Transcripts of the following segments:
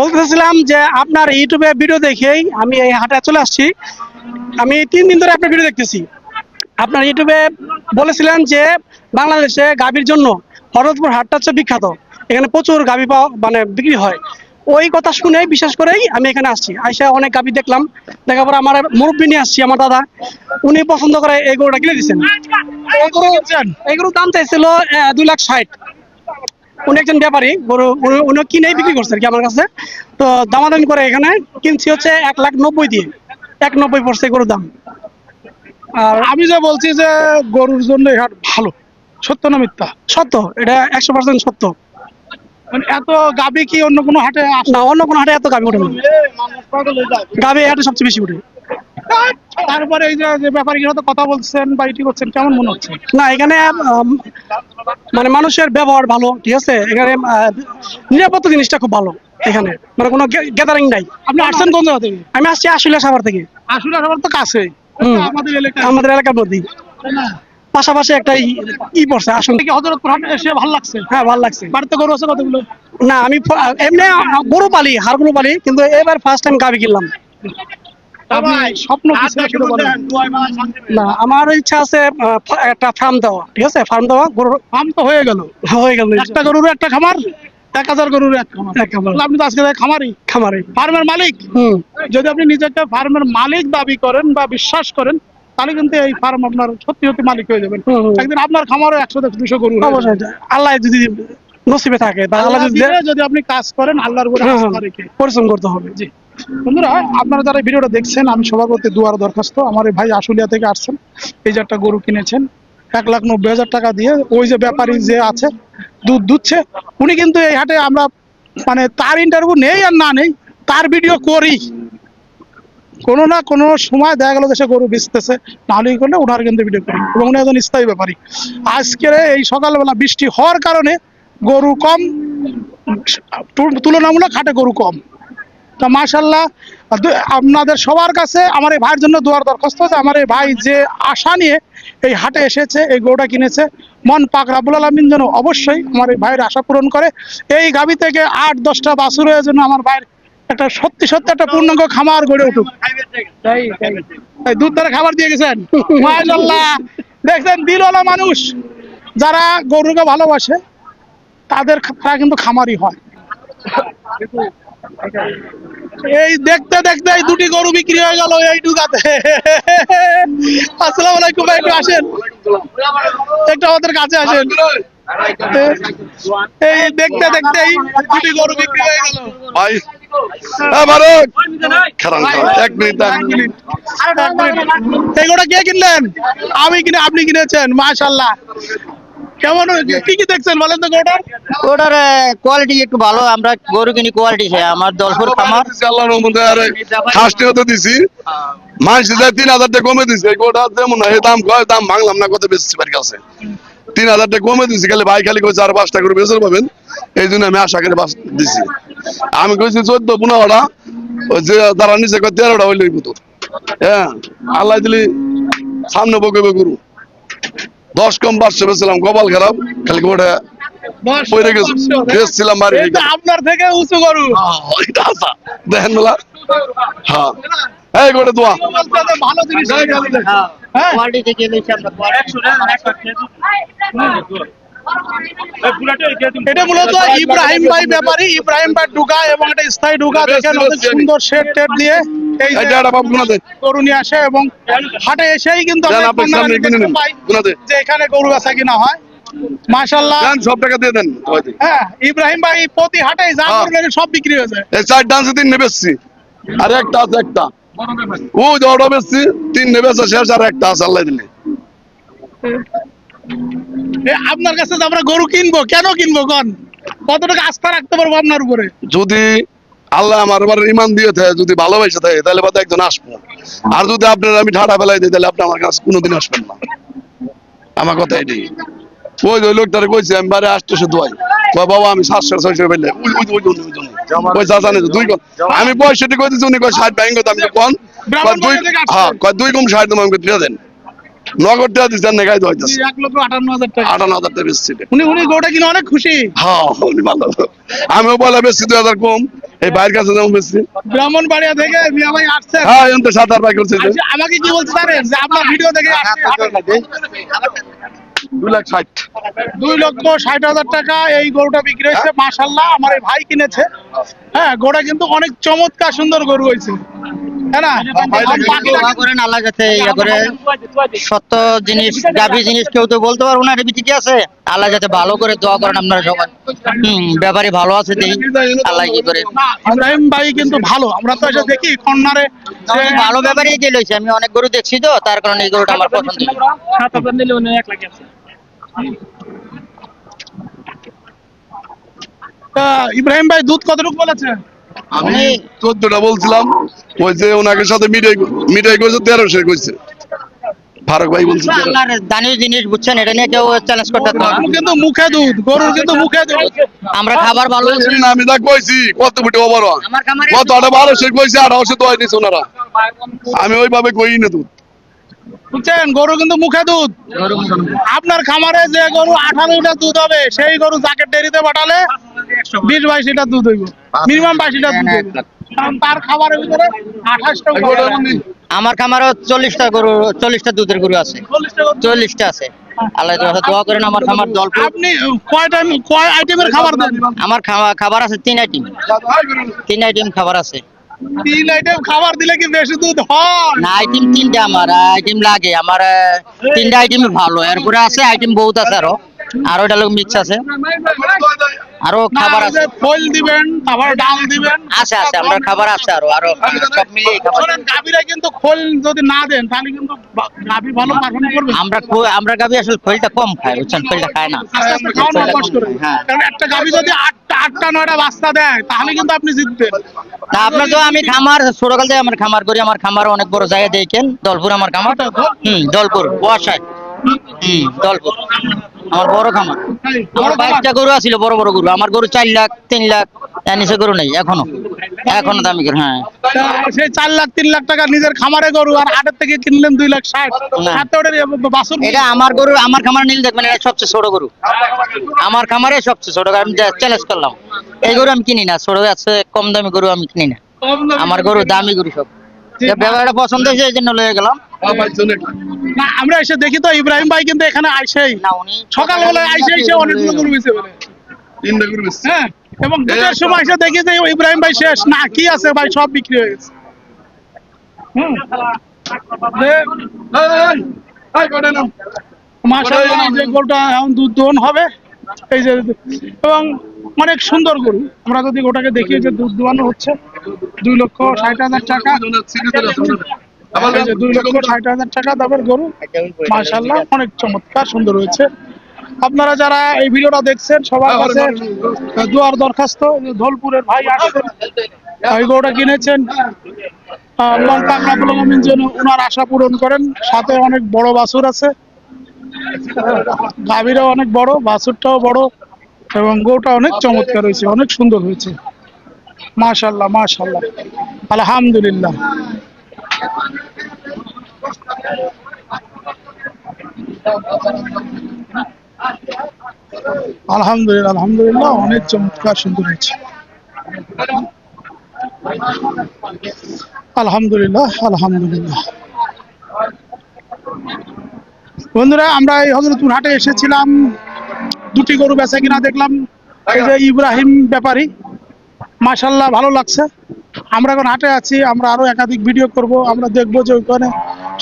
বলতেছিলাম যে আপনার ইউটিউবে ভিডিও দেখেই আমি এই হাটে চলে আসছি। আমি তিন দিন ধরে আপনার ভিডিও দেখতেছি। আপনার ইউটিউবে বলেছিলেন যে বাংলাদেশে গাভীর জন্য হরদপুর হাটটা হচ্ছে বিখ্যাত। এখানে প্রচুর গাভী পাওয়া মানে বিক্রি হয়। ওই কথা শুনে বিশেষ করেই আমি এখানে আসছি। আইসা অনেক গাভী দেখলাম। দেখার পর আমার মুরব্বী নিয়ে আসছি আমার দাদা। উনি পছন্দ করে এই গরুটা কিনে দিচ্ছেন এই গরু গরুর দাম চাইছিল দুই লাখ ষাট। উনি একজন ব্যাপারী গরু উনি- কিনেই বিক্রি করছে আর কি আমার কাছে। তো দামাদামি করে এখানে কিনছি হচ্ছে এক লাখ নব্বই দিয়ে। এক নব্বই পড়ছে গরুর দাম। আর আমি যে বলছি যে গরুর জন্য হাট ভালো সত্য না মিথ্যা? সত্য এটা একশো পার্সেন্ট সত্য। মানে এত গাবি কি অন্য কোনো হাটে না অন্য কোনো হাটে এত ওঠে না। গাভি এই হাটে সবচেয়ে বেশি উঠে তারপরে এই যে কথা বলছেন বা এটি করছেন কেমন মনে হচ্ছে? না এখানে মানে মানুষের ব্যবহার ভালো ঠিক আছে? এখানে নিরাপত্তা জিনিসটা খুব ভালো এখানে। মানে কোনো গ্যাদারিং নাই। আপনি আসছেন কোন জায়গা থেকে? আমি আসছি আশুলিয়া সাভার থেকে। আসলে আমার তো কাছে আমাদের এলাকায় আমাদের এলাকার মধ্যেই পাশাপাশি একটা ই- পড়ছে আসুন। থেকে হজরতপুর হাটে এসে ভালো লাগছে? হ্যাঁ ভালো লাগছে। বাড়িতে গরু আছে কতগুলো? না আমি এমনি গরু পালি হাড় গরু পালি কিন্তু এবার ফার্স্ট টাইম গাভি কিনলাম। স্বপ্ন কি ছিল সেটা বলেন। না আমার ইচ্ছা আছে একটা ফার্ম দেওয়া ঠিক আছে? ফার্ম দেওয়া গরু ফার্ম তো হয়ে গেল। হয়ে গেল একটা গরুর একটা খামার এক হাজার গরুর এক খামার। এক খামার। তাহলে আপনি তো আজকে থেকে খামারই ফার্মের মালিক। হুম। যদি আপনি নিজেকে ফার্মের মালিক দাবি করেন বা বিশ্বাস করেন তাহলে কিন্তু এই ফার্ম আপনার সত্যি সত্যি মালিক হয়ে যাবেন। একদিন আপনার খামারও একশো দুশো গরু আল্লাহ যদি নসিবে থাকে যদি আপনি কাজ করেন আল্লাহর উপরে পরিশ্রম করতে হবে। জি। বন্ধুরা, আপনারা যারা ভিডিওটা দেখছেন, আমি সবার প্রতি দুয়ার দরখাস্ত, আমার ভাই আশুলিয়া থেকে আসছেন, এই যে একটা গরু কিনেছেন, এক লাখ নব্বই হাজার টাকা দিয়ে, ওই যে ব্যাপারী যে আছে, দুধ দুধছে, উনি কিন্তু এই হাটে আমরা মানে তার ইন্টারভিউ নেই আর না নেই, তার ভিডিও করি। কোনো না কোনো সময় দেখা গেল দেশে গরু বেচতেছে নাহলে করলে, ওনার কিন্তু ভিডিও করি। এবং উনি একজন স্থায়ী ব্যাপারী। আজকের এই সকালবেলা বৃষ্টি হওয়ার কারণে গরু কম, তুলনামূলক হাটে গরু কম। তা মাশাল্লাহ আপনাদের সবার কাছে আমার এই ভাইয়ের জন্য দোয়ার দরখাস্ত আছে আমার এই ভাই যে আশা নিয়ে এই হাটে এসেছে এই গরুটা কিনেছে মন পাক রাবুল আলমিন যেন অবশ্যই আমার এই ভাইয়ের আশা পূরণ করে। এই গাবি থেকে আট দশটা বাছুরের জন্য আমার ভাইয়ের একটা সত্যি সত্যি একটা পূর্ণাঙ্গ খামার গড়ে উঠুক। দুধ ধরে খাবার দিয়ে গেছেন? মাশাল্লাহ দেখছেন দিলওয়ালা মানুষ। যারা গরুকে ভালোবাসে তাদের তারা কিন্তু খামারই হয়। এই দেখতে দেখতে এই দুটি গরু বিক্রি হয়ে গেল এই ডুগাতে আসসালামু আলাইকুম ভাই একটু আসেন। একটু আমাদের কাছে আসেন। এই দেখতে দেখতে এই দুটি গরু বিক্রি হয়ে গেল। ভাই আমি কিনে আপনি কিনেছেন মাশাল্লাহ কেমন হয়েছে? কি কি দেখছেন বলেন তো গরুটার? ওটার কোয়ালিটি একটু ভালো আমরা গরু কিনি কোয়ালিটি চাই আমার দলপুর খামার। আল্লাহর রহমতে আরে খাসটিও তো দিছি। যায় তিন হাজার টাকা কমে দিছে গোটা যেমন এই দাম কয় দাম ভাঙলাম না কত বেশি বাড়ি কাছে। তিন হাজার টাকা কমে দিছি খালি ভাই খালি কইছে আর পাঁচটা করে বেসর পাবেন। এই জন্য আমি আশা করে বাস দিছি। আমি কইছি চোদ্দ পনেরোটা ওই যে তারা নিচে কয় তেরোটা হইলে তো হ্যাঁ আল্লাহ দিলি সামনে বকে বকুরু দশ কম বাস চেপেছিলাম কপাল খারাপ খালি গোটা পড়ে গেছে বেচছিলাম বাড়ি আপনার থেকে উঁচু গরু। এটা আসা দেখেন মেলা হ্যাঁ। এই গোটে দোয়া। ভালো জিনিস হ্যাঁ কোয়ালিটি থেকে এলেছি আমরা এটা মূলত ইব্রাহিম ভাই ব্যাপারী ইব্রাহিম ভাই এবং এটা স্থায়ী দেখেন সুন্দর শেড দিয়ে এই গরু নিয়ে আসে এবং হাটে এসেই কিন্তু যে এখানে গরু বেচা কিনা হয়। সব টাকা দিয়ে দেন। হ্যাঁ ইব্রাহিম ভাই প্রতি হাটে যা হ্যাঁ। সব বিক্রি হয়ে যায়। চার ডান্সে তিন নেবেছি। আর একটা আছে একটা। ও যে অর্ডার তিন নেবেছে শেষ আর একটা আছে আল্লাহ দিলে। আপনার কাছে আমরা গরু কিনবো। কেন কিনবো কোন? কত টাকা আস্থা রাখতে পারব আপনার উপরে? যদি আল্লাহ আমার এবার ইমান দিয়ে থাকে যদি ভালোবাসে থাকে তাহলে বাদে একজন আসব। আর যদি আপনার আমি ঠাডা ফেলাই দিই তাহলে আপনি আমার কাছে কোনোদিন আসবেন না। আমার কথা এটাই। ওই যে ওই লোকটারে কইছি আমি বারে আসতেছে দোয়াই। কয় বাবা আমি সাতশো ছয়শো পেলে ওই ওই ওই ওই ওই ওই চাচা নেই দুই কম আমি পঁয়ষট্টি কই দিচ্ছি উনি কয় ষাট ব্যাংক আমি কোন? কয় দুই হ্যাঁ কয় দুই কম ষাট দেবো আমি কই দিয়ে দেন। নগদ টাকা হইতেছে। এক লক্ষ আটান্ন হাজার টাকা। আটান্ন হাজার টাকা বেশি উনি উনি গরুটা কিনে অনেক খুশি। হ্যাঁ উনি ভালো। আমিও বলে বেশি দুই হাজার কম। এই ভাইয়ের কাছে যেমন বেশি। ব্রাহ্মণবাড়িয়া থেকে মিয়া ভাই আসছেন হ্যাঁ এখন তো সাত হাজার পাই করছে আচ্ছা, আমাকে কি পারেন যে আপনার ভিডিও দেখে দুই। লাখ ষাট। দুই লক্ষ ষাট হাজার টাকা এই গরুটা বিক্রি হয়েছে। মাশাল্লাহ আমার এই ভাই কিনেছে। হ্যাঁ গরুটা কিন্তু অনেক চমৎকার সুন্দর গরু হয়েছে। তাই না। আর বাকিটা দোয়া করেন আল্লাহ যাতে ইয়া করে সত্য জিনিস গাভী জিনিস কেউ তো বলতে পারব না এটা ঠিক আছে। আল্লাহ যাতে ভালো করে দোয়া করেন আপনারা সবাই। হম ব্যাপারী ভালো আছে দেই আল্লাহ কি করে। ইব্রাহিম ভাই কিন্তু ভালো। আমরা তো এসে দেখি কর্নারে যে আমি ভালো ব্যাপারই দিয়ে লইছি আমি অনেক গরু দেখছি তো তার কারণে এই গরুটা আমার পছন্দ। হয়েছে। তা, ইব্রাহিম ভাই দুধ কতটুকু বলেছে? আমি চোদ্দটা বলছিলাম ওই যে ওনাকে সাথে মিটাই মিটাই করছে তেরোশো কইছে। ফারুক ভাই বলছে আপনার দানি জিনিস বুঝছেন এটা নিয়ে কেউ চ্যালেঞ্জ করতে পারবে না। কিন্তু মুখে দুধ গরুর কিন্তু মুখে দুধ। আমরা খাবার ভালো না, আমি কইছি কত ফুটে ওভার আমার খামারে কত আটা বারোশো কইছে আঠারোশো তো হয় নিছে ওনারা। আমি ওইভাবে কই না তুই বুঝছেন গরু কিন্তু মুখে দুধ। আপনার খামারে যে গরু আঠারো লিটার দুধ হবে সেই গরু জাকেট ডেরিতে পাঠালে বিশ বাইশ লিটার দুধ হইব। মিনিমাম বাইশ লিটার দুধ হইব। কারণ তার খাবারের ভিতরে আঠাশটা আমার খামারও চল্লিশটা গরু চল্লিশটা দুধের গরু আছে। চল্লিশটা আছে। আল্লাহ দোয়া- দোয়া করেন আমার খামার আপনি কয় টাইম কয় আইটেমের খাবার দেন? আমার খাবার আছে তিন আইটেম তিন আইটেম খাবার আছে। তিন আইটেম খাবার দিলে কি বেশি দুধ হয়? না আইটেম তিনটা আমার আইটেম লাগে। আমার তিনটা আইটেম ভালো। এরপরে আছে আইটেম বহুত আছে আরও। আরও এটা লোক মিক্স আছে। আরও খাবার আছে। ফল দিবেন তারপর ডাল দিবেন। আছে আছে আমরা খাবার আছে আরও আরও সব মিলিয়ে খাবার শোনেন গাভীরা কিন্তু খোল যদি না দেন তাহলে কিন্তু বা- গাভী ভালো পারফর্ম করবে। আমরা আমরা গাবি আসলে খোলটা কম খাই বুঝছেন? খোলটা খায় না। হ্যাঁ। কারণ একটা গাভী যদি আটটা আটটা নয়টা বাচ্চা দেয় তাহলে কিন্তু আপনি জিতবেন। তা আপনার তো আমি খামার ছোটকাল থেকে আমার খামার করি আমার খামার অনেক বড় জায়গা দেখেন দলপুর আমার খামার। হুম দলপুর বসায় হুম দলপুর। আমার বড় খামার। আমার বাইশটা গরু আছিল বড় বড় গরু। আমার গরু চার লাখ তিন লাখ নিচে গরু নেই এখনও। এখনও দামি গরু হ্যাঁ। সেই চার লাখ তিন লাখ টাকা নিজের খামারে গরু আর হাটের থেকে কিনলেন দুই লাখ ষাট। এটা আমার গরু আমার খামার নিলে দেখবেন এটা সবচেয়ে ছোট গরু। আমার খামারে সবচেয়ে ছোট গরু। আমি চ্যালেঞ্জ করলাম। এই গরু আমি কিনি না ছোট আছে কম দামি গরু আমি কিনি না। আমার গরু দামি গরু সব। ব্যাপারটা পছন্দ হয়েছে এই জন্য লয়ে গেলাম। না আমরা এসে দেখি তো ইব্রাহিম ভাই কিন্তু এখানে আইসেই। না উনি সকালবেলায় আইসে এসে অনেকগুলো গরু বেঁচে বলে তিনটা করে হ্যাঁ এবং দুটোর সময় এসে দেখি যে ইব্রাহিম ভাই শেষ। না কি আছে ভাই সব বিক্রি হয়ে গেছে। হুম। যে- মাশাআল্লাহ এই যে গরুটা এখন দুধ দোহন হবে। এই যে এবং অনেক সুন্দর গরু। আমরা যদি গোটাকে দেখি যে দুধ দোয়ানো হচ্ছে দুই লক্ষ ষাট হাজার টাকা। দুই লক্ষ ষাট হাজার টাকা দামের গরু মাশাআল্লাহ অনেক চমৎকার সুন্দর হয়েছে। আপনারা যারা এই ভিডিওটা দেখছেন সবার কাছে দুয়ার দরখাস্ত এই যে ধোলপুরের ভাই আসছেন এই গরুটা কিনেছেন। যেন ওনার আশা পূরণ করেন সাথে অনেক বড় বাছুর আছে। গাভীরাও অনেক বড় বাছুরটাও বড়। এবং গোটা অনেক চমৎকার হয়েছে, অনেক সুন্দর হয়েছে। মাশাল্লাহ মাশাল্লাহ আলহামদুলিল্লাহ। আলহামদুলিল্লাহ আলহামদুলিল্লাহ, অনেক চমৎকার, সুন্দর হয়েছে। আলহামদুলিল্লাহ আলহামদুলিল্লাহ। বন্ধুরা, আমরা এই হজরতপুর হাটে এসেছিলাম। দুটি গরু বেচা কিনা দেখলাম। এই যে ইব্রাহিম ব্যাপারী মাশাল্লাহ ভালো লাগছে। আমরা এখন হাটে আছি, আমরা আরও একাধিক ভিডিও করব। আমরা দেখব যে ওইখানে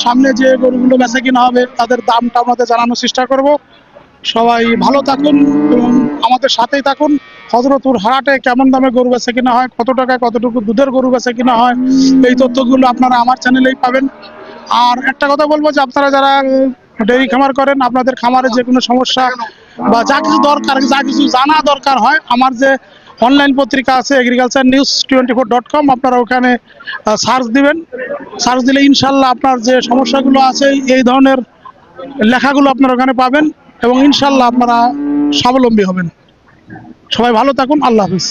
সামনে যে গরুগুলো বেচা কিনা হবে, তাদের দামটা আমাদের জানানোর চেষ্টা করব। সবাই ভালো থাকুন এবং আমাদের সাথেই থাকুন। হজরতুর হারাটে কেমন দামে গরু বেচা কিনা হয়, কত টাকায় কতটুকু দুধের গরু বেচা কিনা হয়, এই তথ্যগুলো আপনারা আমার চ্যানেলেই পাবেন। আর একটা কথা বলব যে আপনারা যারা ডেইরি খামার করেন, আপনাদের খামারে যে কোনো সমস্যা বা যা কিছু দরকার, যা কিছু জানা দরকার হয়, আমার যে অনলাইন পত্রিকা আছে agriculture news twenty four dot com আপনারা ওখানে সার্চ দিবেন। সার্চ দিলে ইনশাল্লাহ আপনার যে সমস্যাগুলো আছে, এই ধরনের লেখাগুলো আপনারা ওখানে পাবেন এবং ইনশাল্লাহ আপনারা স্বাবলম্বী হবেন। সবাই ভালো থাকুন, আল্লাহ হাফিজ।